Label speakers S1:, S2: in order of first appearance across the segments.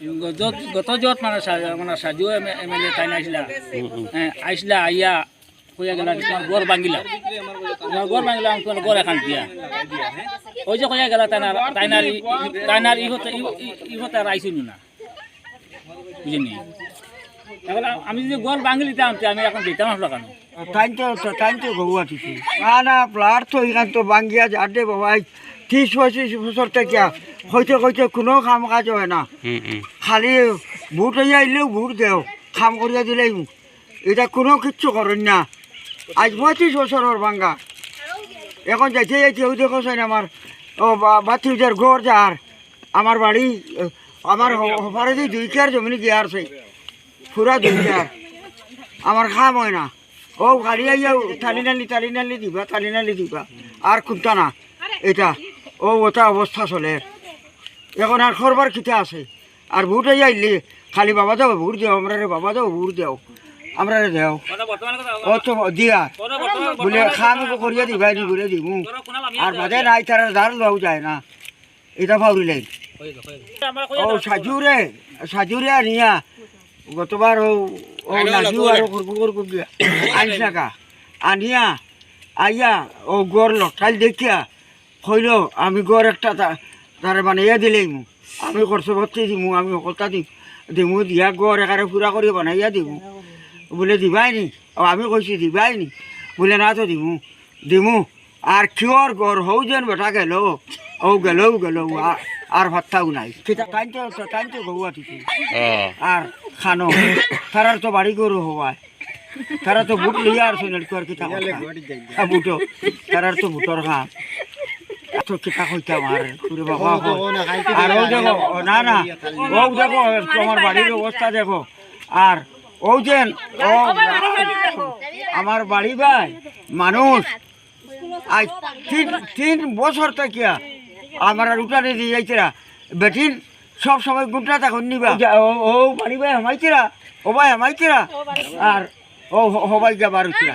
S1: গত যত মানে মানে সাজু এম এল এ আইসলা আইয়া কইয়া গেলা তোমার গড় ভাঙিলা। তোমার গড় ভাঙিলা, আমি তোমার গড় এখান দিয়া। ওই যে কইয়া গেলা তাইনার তাইনার তাইনার ইহতে ইহতে আর না আমি যদি গড় ভাঙি দিতাম তে আমি এখন দিতাম আসলো কেন?
S2: টাইম তো টাইম তো গৌয়া দিছি না না প্লাট তো এখান তো বাবা ত্রিশ পঁচিশ বছর থেকে হইতে হইতে কোনো কাম কাজ হয় না। খালি ভোট আইলেও ভোট দেও কাম করিয়া দিলেই এটা কোনো কিচ্ছু করেন না। আজ পঁয়ত্রিশ বছরের বাঙ্গা এখন যাইতে যাইতে ওই দেখো চাই আমার ও বাতিউজার গড় যার আমার বাড়ি আমার হপারে দিয়ে দুই কেয়ার জমিনে গিয়ে আছে পুরা দুই কেয়ার। আমার খাম হয় না। ও গাড়ি আইয়া টালি নালি টালি নালি দিবা টালি নালি দিবা আর কোনটা না। এটা ও ওটা অবস্থা চলে। এখন আর খরবার কিতা আছে আর ভোট আইয়া আইলে খালি বাবা দাও ভোট দেও আমরা রে বাবা দাও ভোট দেও আমরা রে দেও। ও তো দিয়া। বলে। খাম করিয়া দিবাই নি বলে দিমু। আর বাদে নাই তারা ধার লও যায় না। এটা ভাবরিলেন ও সাজুরে সাজুরে আনিয়া। গতবার ও ও নাজু আর কুকুর কুকুর আইস নাকা আনিয়া আইয়া ও গড় লটাইল দেখিয়া কইল আমি গড় একটা তা- তার মানে ইয়া দিলেই মু আমি খরচ ভর্তি দিমু? আমি কথা দিম। দিমু দিয়া গড় একারে পুরা করে বানাইয়া দিমু। বলে দিবাই নি? ও আমি কইছি দিবাই নি। বলে না তো দিমু। দিমু। আর কিয়র গড় হৌ যেন বেটা গেল। ও গেল গেল। আর- ভাত্তাও নাই। সেটা টাইম তো টাইম তো গৌয়া দিছি আর খানো। তারার তো বাড়ি গরু হওয়ায় তারা তো বুট লিয়া আর সোনার কিতা বুটো। তারার তো বুটর খা তো কিতা কইতা আমার? পুরে বাবা আর ও দেখো না না ও দেখো তোমার বাড়ির অবস্থা দেখো। আর ও যেন ও আমার বাড়ি ভাই মানুষ। আজ তিন তিন বছর থাকিয়া আমার আর উঠানে দিয়ে যাইছিরা বেটির সব সময় গুন্টা তখন নিবা। ও বাড়ি ভাই হামাইছিরা ও ভাই হামাইছিরা আর ও হ- হবাই যাবার
S3: আজ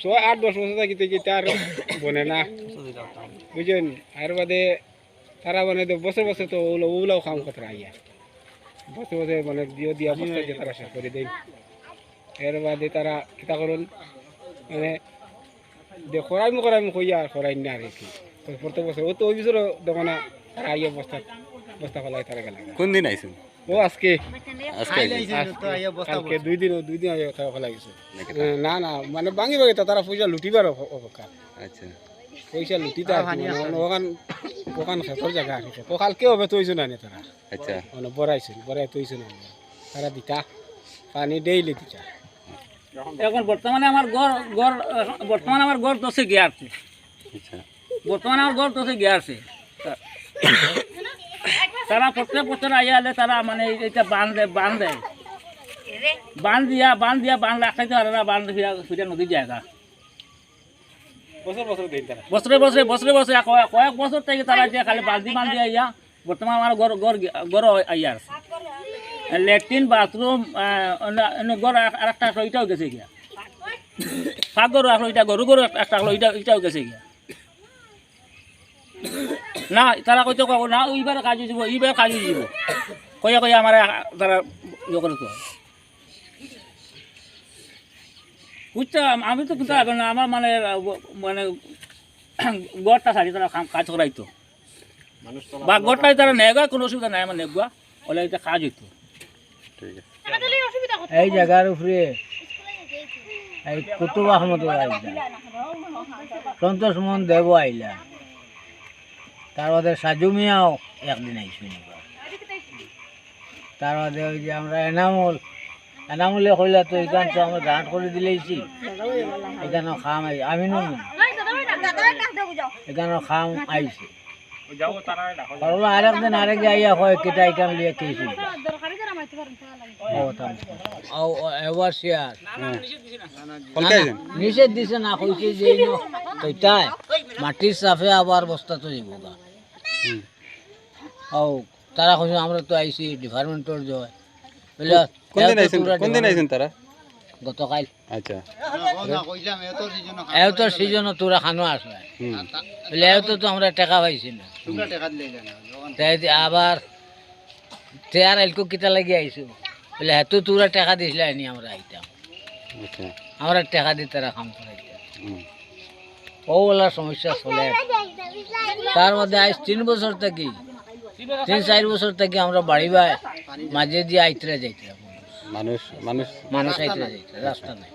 S3: ছয় আট দশ বছর থাকি থেকে তার বনে না বুঝছেন আর বাদে তারা মানে তো বছর বছর তো ওগুলো ওগুলাও কাম কথা আইয়া বছর বছর মানে দিয়ে দিয়া বছর দিয়ে তারা শেষ করে দেয় এর বাদে তারা কিতা করুন মানে দে খরাই মু খরাই মু কইয়া খরাই না আর কি প্রত্যেক বছর ও তো ওই বছর দেখো না তারা আইয়া বস্তা বস্তা ফেলাই তারা গেলা
S4: কোন দিন আইছেন
S3: ও আজকে
S4: আজকে
S3: দুই দিন দুই দিন আগে তারা ফেলাই গেছে না না মানে ভাঙি ভাঙি তারা পয়সা লুটিবার অপেক্ষা
S4: আচ্ছা।
S3: পয়সা লুটি তার ওখান ওখান খেতর জায়গা আছে তো কালকে হবে তৈছো না তারা
S4: আচ্ছা।
S3: মানে বড়াইছে বড়াই তৈছো না তারা দিতা পানি ডেইলি দিতা।
S1: এখন বর্তমানে আমার গড় গড় বর্তমানে আমার গড় দশে গিয়ে আছে।
S4: আচ্ছা।
S1: বর্তমানে আমার গড় দশে গিয়ে আছে। তারা প্রত্যেক বছর আইয়া আলে তারা মানে এটা বান দেয় বান দেয় বান দিয়া বান দিয়া বান রাখাইতে পারে না বান ফিরা নদী জায়গা
S3: বছর বছর
S1: বছরে বছরে বছরে বছরে কয়েক বছর থেকে তারা যে খালি বালতি বান দিয়ে আইয়া বর্তমানে আমার গড় গড় গড় আইয়া আছে লেট্রিন বাথরুম গড় আর একটা ওইটাও গেছে গিয়া ফাঁক গরু আসলো এটা গরু গরু একটা আসলো ওইটাও গেছে গিয়া না তারা কইতে কব না এইবারে কাজে যাব এইবারে কাজে যাব। কইয়া কইয়া আমার তারা ইয়ে করে কয় বুঝতে আমি তো কিন্তু এখন আমার মানে মানে গড়টা থাকি তারা কাজ করাইতো। বা গড়টাই তারা নেগা কোনো অসুবিধা নাই আমার নেগুয়া। ওলে এটা কাজ হইতো।
S4: ঠিক
S2: এই জায়গার উপরে এই কুতুব আহমদ আইলা। সন্তোষ মোহন দেব আইলা। তার বাদে সাজু মিয়াও একদিন আইসুন তার বাদে ওই যে আমরা এনামুল এনামুলে কইলা তো এখান তো আমরা দাঁড় করে দিলেইছি। এখানে খাম আই আমি নুন এখানে খাম আইছে। করল আরেকদিন আরেক যাইয়া হয় কেটা এখান লিয়ে নিষেধ দিছে না কইছে যে মাটির সাফে আবার বস্তা তো যাব গা
S4: হুম।
S2: ও তারা কইছে আমরা তো আইছি ডিপার্টমেন্টর জয়। বলে
S4: কোন দিন আইছেন কোন দিন আইছেন তারা?
S2: গতকাল।
S4: আচ্ছা।
S2: এও তো সিজন তোরা খানো
S4: হুম।
S2: বলে এও তো তো আমরা টাকা পাইছি না। তাই আবার
S5: তে আর এলকো কিতা লাগি আইছো? বলে হ্যাঁ তো তোরা টাকা দিছিলে আনি আমরা আইতাম।
S4: আচ্ছা।
S5: আমরা টাকা দিয়ে তারা কাম করাইতাম। ওগুলা সমস্যা চলে। তার মধ্যে আজ তিন বছর থাকি তিন চার বছর থেকে আমরা বাড়ি বাই মাঝে দিয়ে আইতরা যাইতাম।
S4: মানুষ মানুষ।
S5: মানুষ আইতরা যাইতাম রাস্তা নাই।